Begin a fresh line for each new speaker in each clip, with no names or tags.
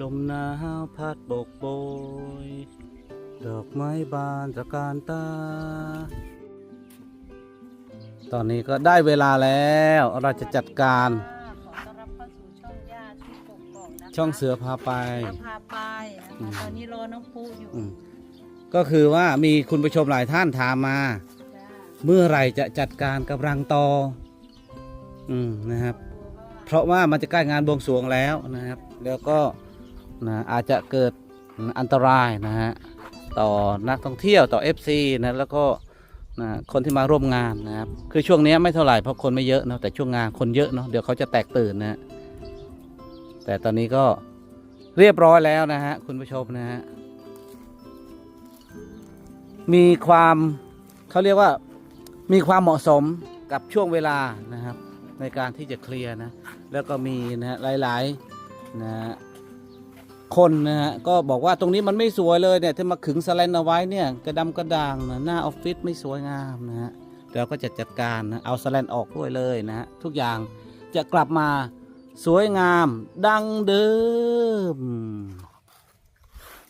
ลมหนาวพัดโบกโบย ดอกไม้บานตระการตา ตอนนี้ก็ได้เวลาแล้ว เราจะจัดการ
ขอต้อนรับเข้าสู่ช่องย่าที่กกอกนะคะ
ช่องเสือพาไป
เราพาไปนะ
อืม
คะตอนนี้รอน้องปูอยู่
อืม ก็คือว่ามีคุณผู้ชมหลายท่านถามมา
จ้า
เมื่อไหร่จะจัดการกับรังตอ อืมนะครับ เพราะว่ามันจะใกล้งานบวงสรวงแล้วนะครับ แล้วก็ นะอาจจะเกิดอันตรายนะฮะต่อนักท่องเที่ยวต่อ FC นะแล้วก็นะคนที่มาร่วมงานนะครับคือช่วงนี้ไม่เท่าไหร่เพราะคนไม่เยอะเนาะแต่ช่วงงานคนเยอะเนาะเดี๋ยวเขาจะแตกตื่นนะฮะแต่ตอนนี้ก็เรียบร้อยแล้วนะฮะคุณผู้ชมนะฮะมีความเขาเรียกว่ามีความเหมาะสมกับช่วงเวลานะครับ ในการที่จะเคลียร์นะแล้วก็มีนะฮะหลายๆนะฮะ คนนะฮะก็บอกว่าตรงนี้มันไม่สวยเลยเนี่ยที่มาขึงสแลนเอาไว้เนี่ยกระดำกระด่างนะหน้าออฟฟิศไม่สวยงามนะฮะเราก็จะจัดการนะเอาสแลนออกด้วยเลยนะฮะทุกอย่างจะกลับมาสวยงามดังเดิม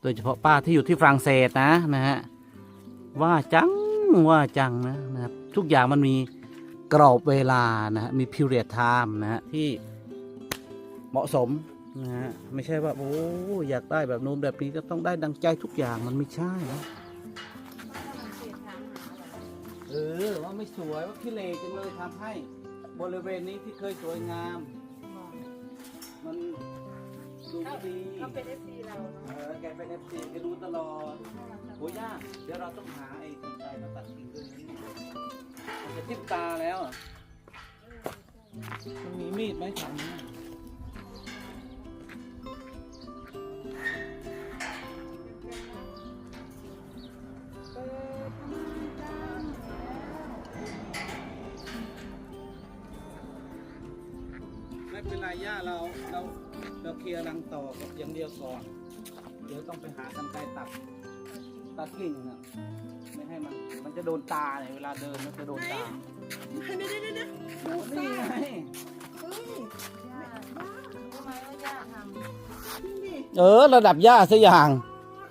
โดยเฉพาะป้าที่อยู่ที่ฝรั่งเศสนะนะฮะว่าจังว่าจังนะนะครับทุกอย่างมันมีกรอบเวลานะฮะมี period time นะฮะที่เหมาะสม นะฮะไม่ใช่ว่าโอ้อยากได้แบบนู้นแบบนี้ก็ต้องได้ดังใจทุกอย่างมันไม่ใช่นะเออว่าไม่สวยว่าขี้เลจังเลยทำให้บริเวณนี้ที่เคยสวยงาม มันดูไม่ดี
เขาเป็นเอฟซีเรา
เออแกเป็นเอฟซีแกดูตลอดโอ้ยากเดี๋ยวเราต้องหาไอ้สนใจมาตัดกิ่งด้วยนะเนี่ยมันจะทิ่มตาแล้วอะมันมีมีดไหมถังนี้ ไม่เป็นไรย่าเราเราเราเคลียร์รังต่ออย่างเดียวก่อน เดี๋ยวต้องไปหากันไกรตัดตัดกิ่งนะไม่ให้มันมันจะโดนตาเนี่ยเวลาเดินมันจะโดนตา
เดี๋ยวเดี๋ยวเดี๋ยว
โอ้นี่ไง
เฮ้ย
ย่ารู้ไหมว่าย่าท
จริงดิ
เออ ระดับย่าสัอย่าง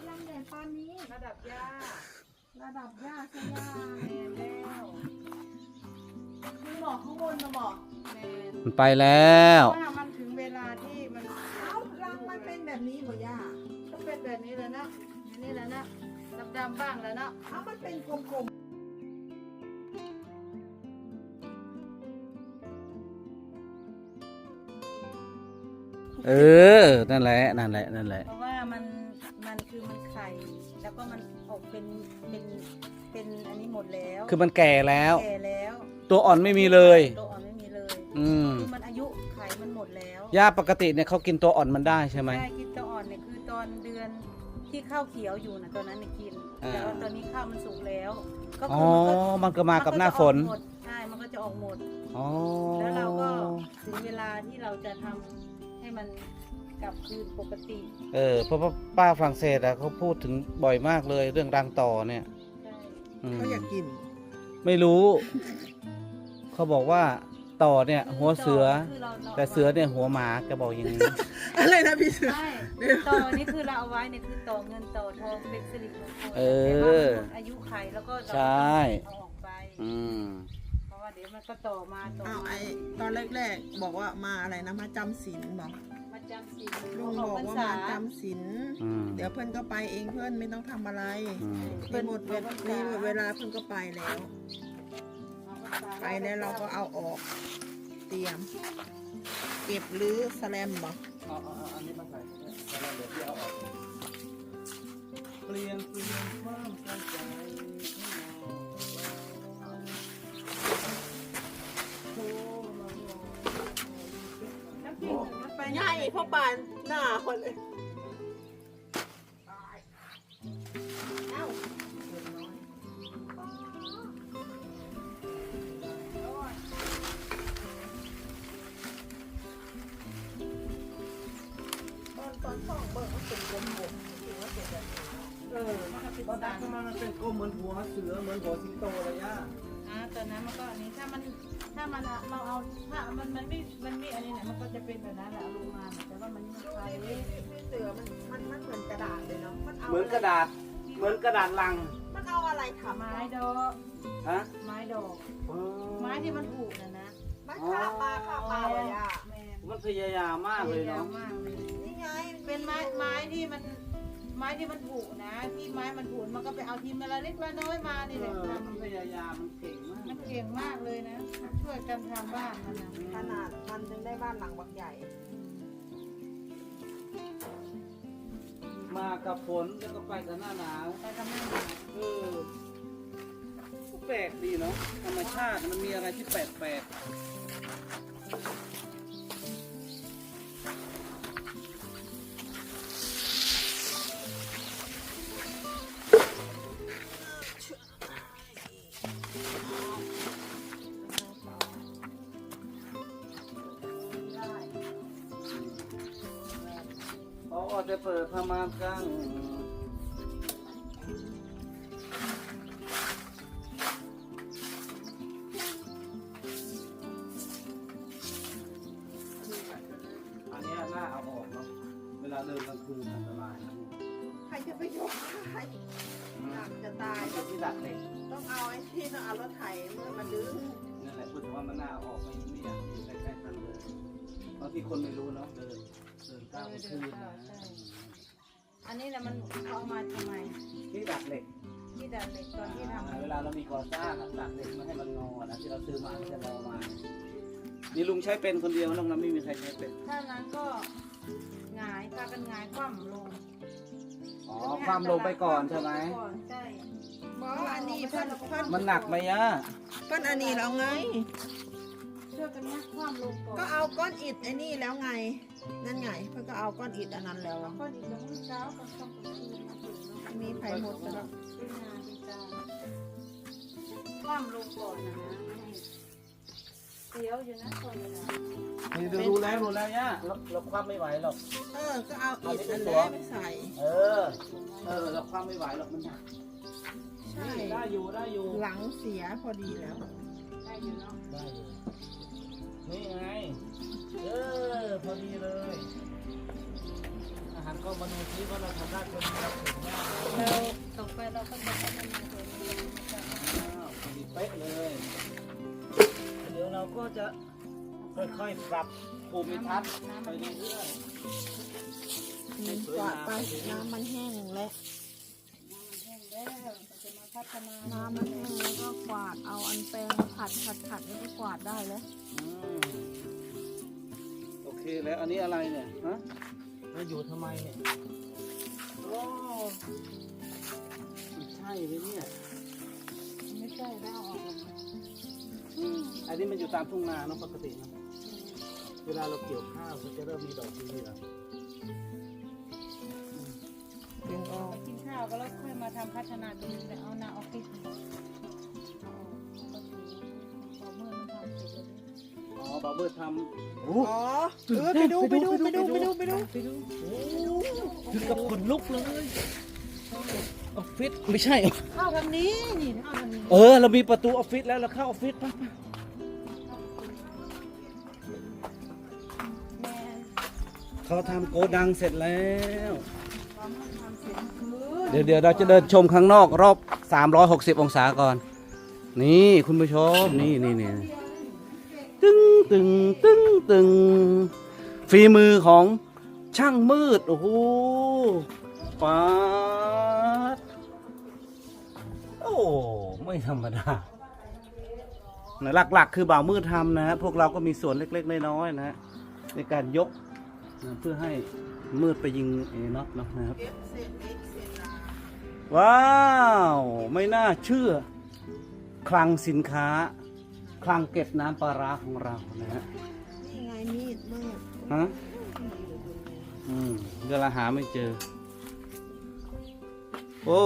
ลำใหญ่ปานนี้ำ
ระดับย่า
ระดับย่าใช่ย่า
แมนแล้ว
คุณบอกข้างบนมาบอก
แมน
มันไปแล้ว
ว่า
แบบนี้
แล้วนะอันนี่แล้วนะดำๆบ้างแล้วเนาะ
เอ้ามันเป็นกลม
เออ นั่นแหละ นั่นแหละ นั่นแหละ
เพราะว่ามันมันคือมันไข่แล้วก็มันออกเป็นเป็นเป็นอันนี้หมดแล้ว
คือมันแก่แล้ว
แก่แล้ว
ตัวอ่อนไม่มีเลย
ตัวอ่อนไม่มีเลย
อืม
คือมันอายุไขมันหมดแล้ว
ย่าปกติเนี่ยเขากินตัวอ่อนมันได้ใช่ไหม
ได้กินตัวอ่อนเนี่ยคือตอนเดือน ที่ข้าวเขียวอยู่นะตอนนั้นเนี่ยกิน
อ่า
แต่ว่าตอนนี้ข้าวมันสุกแล้ว ก็
อ๋
คืออมันก็
มันก็มากับหน้าฝน
มัก็จะออกหมดใช่มันก็จะออกหมด
อ๋อ
แล้วเราก็ถึงเวลาที่เราจะทำให้มันกลับคืนปกติ
เออ เพราะว่าป้าฝรั่งเศสอะเขาพูดถึงบ่อยมากเลยเรื่องรังต่อเนี่ย
ใช่
อืม
ๆเขาอยากกิน
ไม่รู้ เขาบอกว่า ต่อเนี่ยหัวเสือ
คือรารา
แต่เสือเนี่ยหัวหมาแกบอกอย่างนี้
อะไรนะพี่เสือ
ใช่ต่อนี่คือเราเอาไว้เนี่ยคือต่อเงินต่อทองเป็นสิริมงคล
เออ
แต่ว่ามันหมดอายุไขแล้วก็เรา
ใช่
เอาออกไป
อืม
เพราะว่าเดี๋ยวมันก็ต่อมาต่อ
อ้าว
มา
ไอตอนแรกๆบอกว่ามาอะไรนะมาจำศีลบอก
มาจำศีล
ลุง
อ
บอก
พรร
ว่า
ษา
มาจำศีล
อืม
เดี๋ยวเพื่อนก็ไปเองเพื่อนไม่ต้องทำอะไร
อืม
มีหมดเวลามีหมดเวลาเพื่อนก็ไปแล้ว
เอาพรรษา
ไปแล้วเราก็เอาออก เตรียม เก็บหรือสแลมบอก
เอาเอาเอาอันนี้มาใส่แล้วเดี๋ยวพี่เอาออกเปลี่ยนเปลี่ยนความเข้าใจโทรมาบอก
น้ำพริกมันไป
ใหญ่พ่อปานหน้าคนเลย อนช่องเบิกมันเป็นกลมๆถือว่าเป็นแบบนี้
เออตอนนั้นมันเป็นกลมเหมือนหัวเสือเหมือนหัวสิงโตเลยย่า
อ่าตอนนั้นมันก็อันนี้ถ้ามันถ้ามันเราเอาถ้ามันมันไม่มันไม่อันนี้เนี่ยมันก็จะเป็นแบบนั้นแหละเอาลงมาแต่ว่ามันไม่ใช่
พี่เสือนก
ระดาษเลยเนาะเหมือนกระดาษ
เหมือนกระดาษ
ลัง
มันเอาอะไรทำ
ไม้ดอก
ฮะ
ไม้ดอกไม้ที่มันผูกนะนะ
มันข้าปลาข้าปลาเลยอะ
แม่
มันพยายามมากเลยเนาะ
มากเลย
ไง
เป็นไม้ไม้ที่มันไม้ที่มันผูกนะ ที่ไม้มันผูกมันก็ไปเอาทีมละเล็กละน้อยมานี่แหละ
เออ
ทำ
มันพยายามมันเก่งมาก
มันเก่งมากเลยนะ ช่วยกันทำบ้านมันนะ
ขนาดมันถึงได้บ้านหลังบักใหญ่
มากับฝนแล้วก็ไปกับหน้าหนาว
ไปกับแม่หมา
เออก็แปลกดีเนาะธรรมชาติมันมีอะไรที่แปลกแปลก เขาก็จะเปิดประมาณกลางอันเนี้ยน่าเอาออกเนาะเวลาเดินกลางคืนอันตรายนะ
ใครจะไปยกได้หนักจะตาย
ไอ้ที่ดักเหล็ก
ต้องเอาไอ้ที่ต้องเอารถไถเมื่อมาดึง
นั่นแหละพูดถึงว่ามันน่าเอาออกไม่ไม่อยากอยู่ใกล้ๆกันเลยบางทีคนไม่รู้เนาะเดิน เดินก้าวกลางคืนนะ
อันนี้แหละมันเอามาทำไม
ที่ดักเหล็ก
ที่ดัดเหล็กตอนที่ทำ
เวลาเรามีก่อสร้างอะดักเหล็กไม่ให้มันงอนะที่เราซื้อมามันจะงอมา นี่ลุงใช้เป็นคนเดียวนอกนั้นไม่มีใครใช้เป็น
ถ้านั้นก็หงายพากันหงายคว่ำลง
อ๋อความลงไปก่อนใช่ไหม
ก่อนใช่
บอกว่าอันนี้เพิ่นเพิ่น
มันหนักไหมย่า
เพิ่นอันนี้แล้วไง
ช่วยกันงัดคว่ำลงก่อน
ก็เอาก้อนอิฐไอ้นี่แล้วไง นั่นไงเพิ่นก็เอาก้อนอิฐอันนั้นแล้วอะ
ก้อนอีกแล้วมื้อเช้ากับต้องกลางคืนมาถึงเนาะ
มีไผ่หมดไปแล้ว
เป็นงานเป็นการคว่ำลงก่อนนะเสียวอยู่นะก่อนเลยนะ
นี่ดูดูแล้วดูแล้วย่าเราเราคว่ำไม่ไหวหรอก
เออ ก็เอาอิฐอัน
เอา
แร
ไป
กไปใส่
เออ เออ เราคว่ำไม่ไหวหรอกมันหนัก
ใช่
นี่ได้อยู่ได้อยู่
หลังเสียพอดีแล้ว
ได้อยู่เนาะ
ได้อยู่ นี่ไง เออ พอดีเลย อาหารก็มาดูซิว่าเราทำได้เป็นเราถึงยากไหม
เราต่อไปเราก็จะพัฒนาตัวนี้จาก
อ้าวพอดีเป๊ะเลยเดี๋ยวเราก็จะค่อยๆปรับภูมิทัศน์ไปเรื่อย
กวาดไปน้ำมันแห้งแล้ว
แห้งแล้วเราจะมาพัฒนา
น้ำมันแห้งแล้วก็กวาดเอาอันแปรงขัดขัดขัดแล้วก็กวาดได้แล้ว
ๆอืมโอ เคแล้วอันนี้อะไรเนี่ยฮะมาอยู่ทำไมเนี่ยโอ้ไม่ใช่เลยเนี่ย
ไม่ใช่แล้วเอาออกมา
อันนี้มันอยู่ตามทุ่งนาเนาะปกติเนอะเวลาเราเกี่ยวข้าวมันจะเริ่มมีดอกสีเหลือง
ดึงออก
กินข้าวก็แล้วค่อยมาทำพัฒนาตัวนี้แต่เอาหน้าออฟฟิศ อ๋อ
บาร์เบอร์ทำโอ้
อ๋อเออไปดูไปดูไปดูไปดูไปดู
ไปดูโอ้ถึงกับขนลุกเลยออฟฟิศไม่ใช่
เข้าทางนี้นี่เข้าทางนี้
เออเรามีประตูออฟฟิศแล้วเราเข้าออฟฟิศป่ะ
แม่
เขาทำโกดังเสร็จแล้ว
ตอนมันทำเสร็จคือ
เดี๋ยวเดี๋ยวเราจะเดินชมข้างนอกรอบ 360 องศาก่อน นี่คุณผู้ชมนี่นี่นี่ ตึงตึงตึงฝีมือของช่างมืด โอ้โหปาดโอ้ไม่ธรรมดานะหลักๆ คือบ่าวมืดทำนะฮะพวกเราก็มีส่วนเล็ก ๆ น้อยๆนะฮะในการยกนะเพื่อให้มืดไปยิงเอน็อตนาะนะครับ ว้าว ไม่น่าเชื่อ คลังสินค้า คลังเก็บน้ำปลาร้าของเรานะฮะ
นี่ไงมีดมืด
ฮะอืมเดี๋ยวเราหาไม่เจอ โอ้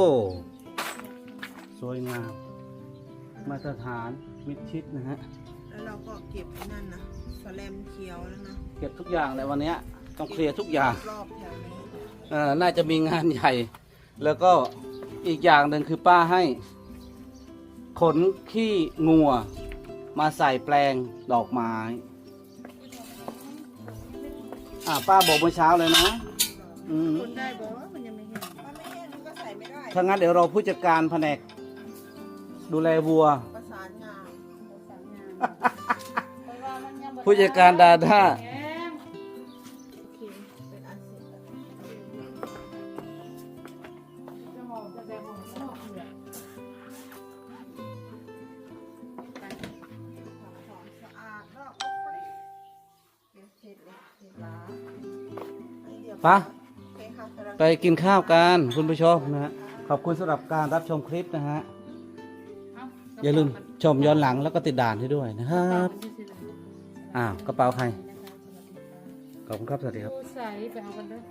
สวยงาม มาตรฐานมิดชิดนะฮะ
แล้วเราก็เก็บไอ้นั่นนะสแลมเขียวแล้วนะ
เก็บทุกอย่างเลยวันเนี้ยต้องเคลียร์ทุกอย่าง
รอบแถวนี้
เอ่อน่าจะมีงานใหญ่ แล้วก็อีกอย่างหนึ่งคือป้าให้ ขนขี้งัว มาใส่แปลงดอกไม้ อ่าป้าบอกเมื่อเช้าเลยนะ อืม
คนได้บอกว่ามันยังไม่เห็น
ถ้าไม่แห้งมันก็ใส่
ถ้างั้นเดี๋ยวเราผู้จัดการแผนก ดูแลวัว
ประสานงาน
สามงานเพราะว่ามันยังบ่
ผู้จัดการดาด้า
แข็ง
ปะ
โอเคค่ะสำหรับ
ไปกินข้าวกันคุณผู้ชมนะฮะขอบคุณสำหรับการรับชมคลิปนะฮะ
เอ
ย่าลืมชมย้อนหลังแล้วก็ติดด่านให้ด้วยนะครับอ้าวกระเป๋าใครขอบคุณครับสวัสดีครับ
ผู้ใส่ไปเอากันเด้อ